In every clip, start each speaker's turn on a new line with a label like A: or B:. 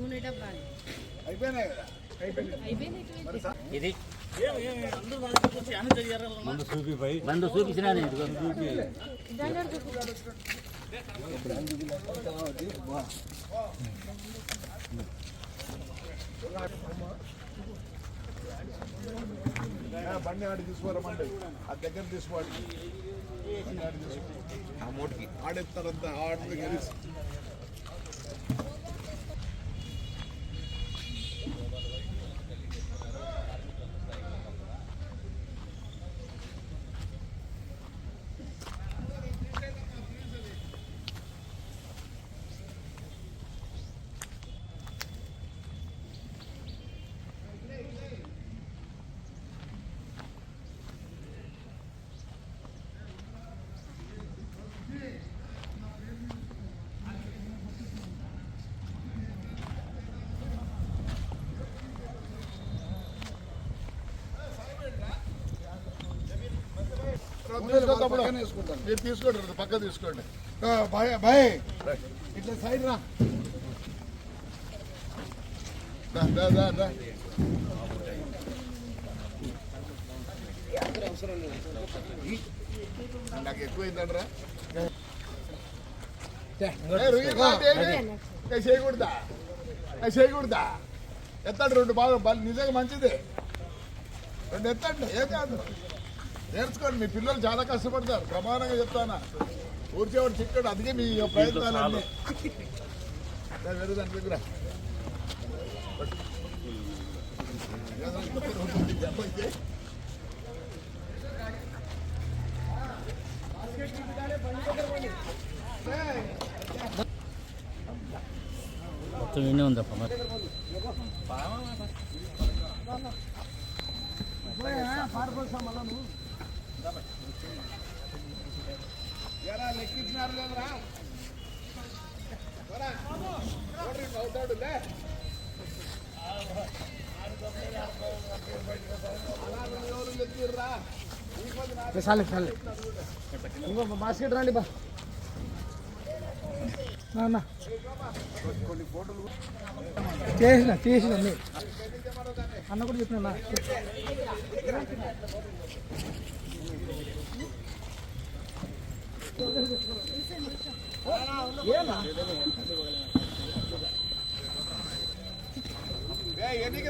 A: నూనె డబ్బాలు
B: అయిపోయినాయి కదా
A: అయిపోయింది
C: ఇది
D: ముందు చూపిపోయి
C: బంధు చూపించినా నేను ఇదిగో చూపి
B: ఆ, బండి ఆడి తీసుకోరమండి ఆ దగ్గర తీసుకోండి బండి ఆడి తీసుకో ఆ మూటికి ఆడెత్తారంతా ఆడికి గెలిచి మీరు తీసుకోండి పక్క తీసుకోండి. భయ్ భయ్ ఇట్లా సైడ్ రా. నాకు ఎక్కువైందండ్రా చేయకూడదా? చేయకూడదా? ఎత్తాడు రెండు బాగా బాగా నిజంగా మంచిదే. రెండు ఎత్తండి ఏం కాదు నేర్చుకోండి మీ పిల్లలు చాలా కష్టపడతారు. ప్రమాణంగా చెప్తానా? ఊరికేవాడు చిక్కడు అందుకే మీ ప్రయత్నాలన్నీ. వెళ్ళు దాని దగ్గర.
C: మొత్తం వినే ఉందప్ప మరి?
B: ఎరా లెక్కించినారు లేదురా? పోరా.
E: చాలే చాలే ఇంకో బాస్కెట్ రండి బా. చేసిన చేసిన అన్నీ. అన్న కూడా చెప్పిన నా ఏనా
B: ఏ, ఎన్నికి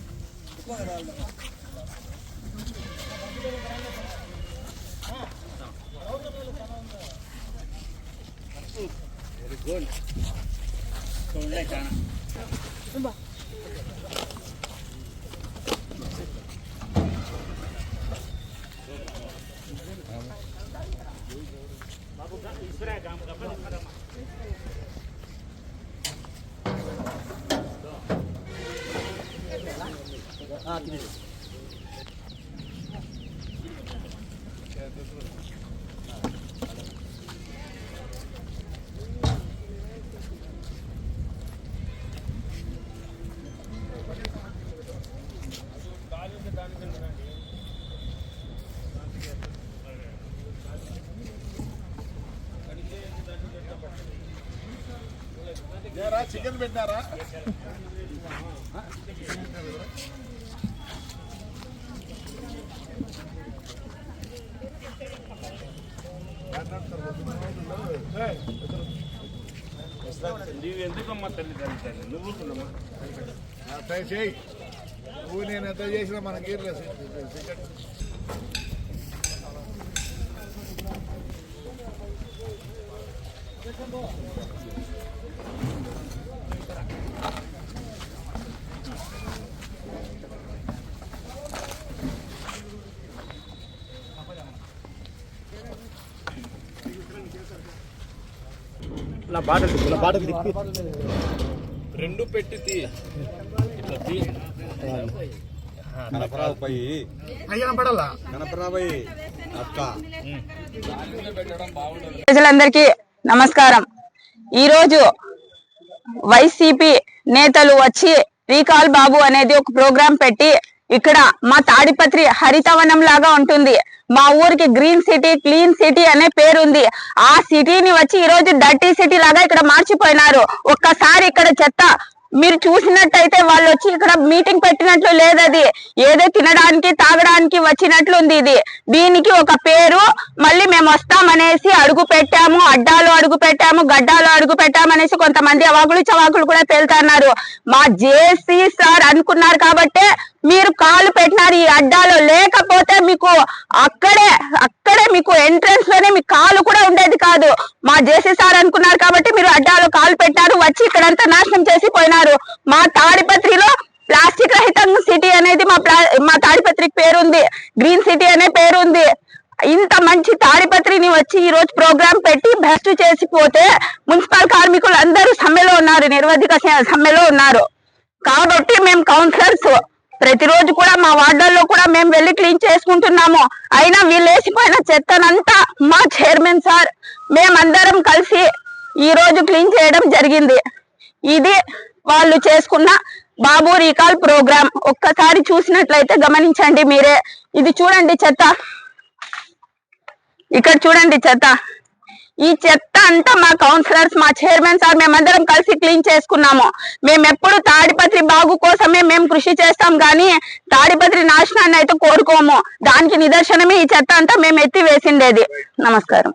B: రారా రోందా?
E: ఓ, మళ్ళీ పోయి హలో తినడానికి అబద్ధాలు
B: ఏరా చికెన్ పెట్టారా
D: నీవు ఎందుకమ్మా తల్లి తల్లి నువ్వు
B: ట్రై చేయి నువ్వు నేను ఎంత చేసినా మనకి చికెన్
D: రెండు పెట్టి తీ. ఇట్లా తీ.
A: కనపరావు పోయి కనపరాబోయి అక్క.
F: ప్రజలందరికీ నమస్కారం. ఈరోజు వైసీపీ నేతలు వచ్చి రీకాల్ బాబు అనేది ఒక ప్రోగ్రాం పెట్టి ఇక్కడ మా తాడిపత్రి హరితవనం లాగా ఉంటుంది. మా ఊరికి గ్రీన్ సిటీ క్లీన్ సిటీ అనే పేరుంది. ఆ సిటీని వచ్చి ఈ రోజు డర్టీ సిటీ లాగా ఇక్కడ మార్చిపోయినారు. ఒక్కసారి ఇక్కడ చెత్త మీరు చూసినట్టయితే వాళ్ళు వచ్చి ఇక్కడ మీటింగ్ పెట్టినట్లు లేదది ఏదో తినడానికి తాగడానికి వచ్చినట్లు ఉంది ఇది. దీనికి ఒక పేరు మళ్ళీ మేము వస్తామనేసి అడుగు పెట్టాము అడ్డాలు అడుగు పెట్టాము గడ్డాలు అడుగు పెట్టామనేసి కొంతమంది అవాకులు చవాకులు కూడా పేలుతున్నారు మా జేసీ సార్ అనుకున్నారు కాబట్టి మీరు కాలు పెట్టినారు ఈ అడ్డాలో. లేకపోతే మీకు అక్కడే అక్కడే మీకు ఎంట్రన్స్లోనే మీ కాలు కూడా ఉండేది కాదు. మా జేసీ సార్ అనుకున్నారు కాబట్టి మీరు అడ్డాలు మొదలు పెట్టారు వచ్చి ఇక్కడంతా నాశనం చేసి పోయినారు మా తాడిపత్రిలో ప్లాస్టిక్ రహితం సిటీ అనేది మా ప్లా మా తాడిపత్రికి పేరుంది. గ్రీన్ సిటీ అనే పేరుంది. ఇంత మంచి తాడిపత్రిని వచ్చి ఈ రోజు ప్రోగ్రామ్ పెట్టి బెస్ట్ చేసిపోతే మున్సిపల్ కార్మికులు అందరూ సమ్మెలో ఉన్నారు నిర్వధిక సమ్మెలో ఉన్నారు. కాబట్టి మేము కౌన్సిలర్స్ ప్రతిరోజు కూడా మా వార్డుల్లో కూడా మేము వెళ్ళి క్లీన్ చేసుకుంటున్నాము. అయినా వీళ్ళు వేసిపోయిన చెత్తనంతా మా చైర్మన్ సార్. మేమందరం కలిసి ఈ రోజు క్లీన్ చేయడం జరిగింది. ఇది వాళ్ళు చేసుకున్న బాబు రీకాల్ ప్రోగ్రామ్. ఒక్కసారి చూసినట్లయితే గమనించండి మీరే. ఇది చూడండి చెత్త. ఇక్కడ చూడండి చెత్త. ఈ చెత్త అంతా మా కౌన్సిలర్స్ మా చైర్మన్ సార్ మేమందరం కలిసి క్లీన్ చేసుకున్నాము. మేము ఎప్పుడు తాడిపత్రి బాగు కోసమే మేము కృషి చేస్తాం కానీ తాడిపత్రి నాశనాన్ని అయితే కోరుకోము. దానికి నిదర్శనమే ఈ చెత్త అంతా మేము ఎత్తి వేసిండేది నమస్కారం.